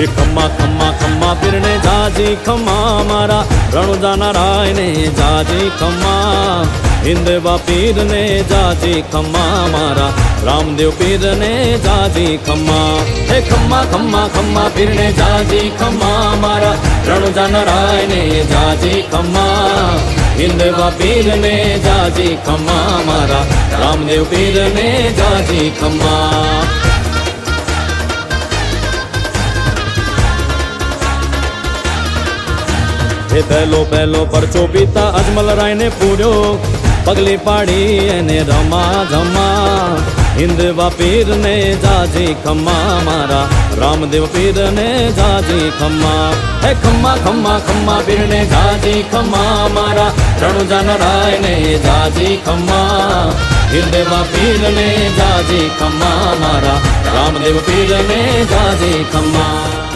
એ ખમ્મા ખમ્મા ખમ્મા, પીરને જાજી, ખમ્મા, મારા રણુજા રાયને જાજી, ખમ્મા. હિંદવા પીરને જાજી, ખમ્મા, મારા રામદેવ પીરને જાજી, ખમ્મા. હે ખમ્મા ખમ્મા ખમ્મા, પીરને જાજી, ખમ્મા, મારા રણુજા રાયને જાજી, ખમ્મા. હિંદવા પીરને જાજી, ખમ્મા, મારા રામદેવ પીરને જાજી, ખમ્મા. એ પહેલો પહેલો પરચો પીતા અજમલ રાયને પૂર્યો પગલી પાડી એને રમા જમા હિન્દવા પીરને જાજી ખમ્મા મારા રામદેવ પીરને જાજી ખમ્મા હે ખમ્મા ખમ્મા ખમ્મા પીરને જાજી ખમ્મા મારા રણુજા રાયને જાજી ખમ્મા હિન્દવા પીરને જાજી ખમ્મા મારા રામદેવ પીરને જાજી ખમ્મા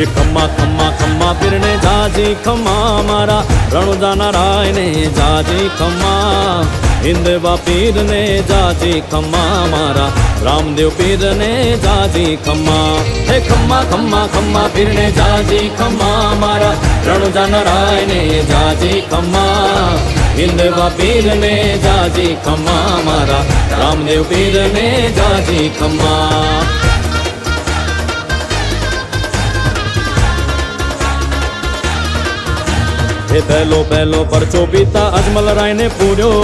એ ખમ્મા ખમ્મા ખમ્મા, પીરને જાજી, ખમ્મા, મારા રણુજા રાયને જાજી, ખમ્મા. હિંદવા પીરને જાજી, ખમ્મા, મારા રામદેવ પીરને જાજી, ખમ્મા. હે ખમ્મા ખમ્મા ખમ્મા, પીરને જાજી, ખમ્મા, મારા રણુજા રાયને જાજી, ખમ્મા. હિંદવા પીરને જાજી, ખમ્મા, મારા રામદેવ પીરને જાજી, ખમ્મા. એ પહેલો પહેલો પરચો પીતા અજમલ રાયને પૂર્યો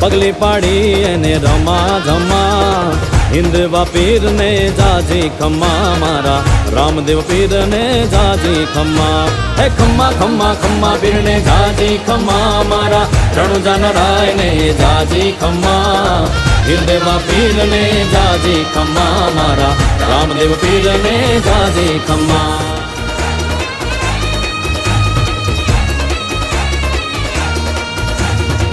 પગલી પાડી એને રમા જમા હિન્દવા પીરને જાજી ખમ્મા મારા રામદેવ પીરને જાજી ખમ્મા હે ખમ્મા ખમ્મા ખમ્મા પીરને જાજી ખમ્મા મારા રણુજા રાયને જાજી ખમ્મા હિન્દવા પીરને જાજી ખમ્મા મારા રામદેવ પીરને જાજી ખમ્મા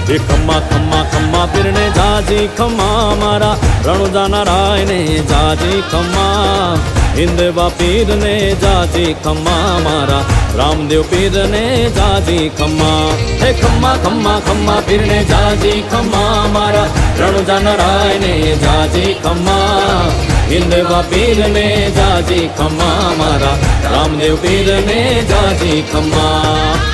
એ ખમ્મા ખમ્મા ખમ્મા પીરને જાજી ખમ્મા મારા. રણુજા રાયને જાજી ખમ્મા. હિન્દવા પીરને જાજી ખમ્મા મારા. રામદેવ પીરને જાજી ખમ્મા. હે ખમ્મા ખમ્મા ખમ્મા પીરને જાજી ખમ્મા મારા. રણુજા રાયને જાજી ખમ્મા. હિન્દવા પીરને જાજી ખમ્મા મારા. રામદેવ પીરને જાજી ખમ્મા.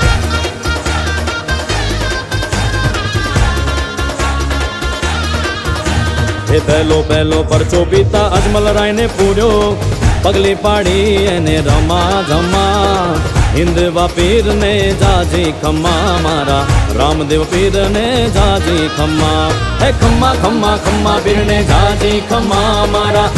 એ પહેલો પહેલો પરચો પિતા અજમલ રાયને પૂર્યો. પગલી પાડી એને રમા જમા હિન્દવા પીરને જાજી ખમ્મા મારા. રામદેવ પીરને જાજી ખમ્મા. હે ખમ્મા ખમ્મા ખમ્મા પીરને જાજી ખમ્મા મારા.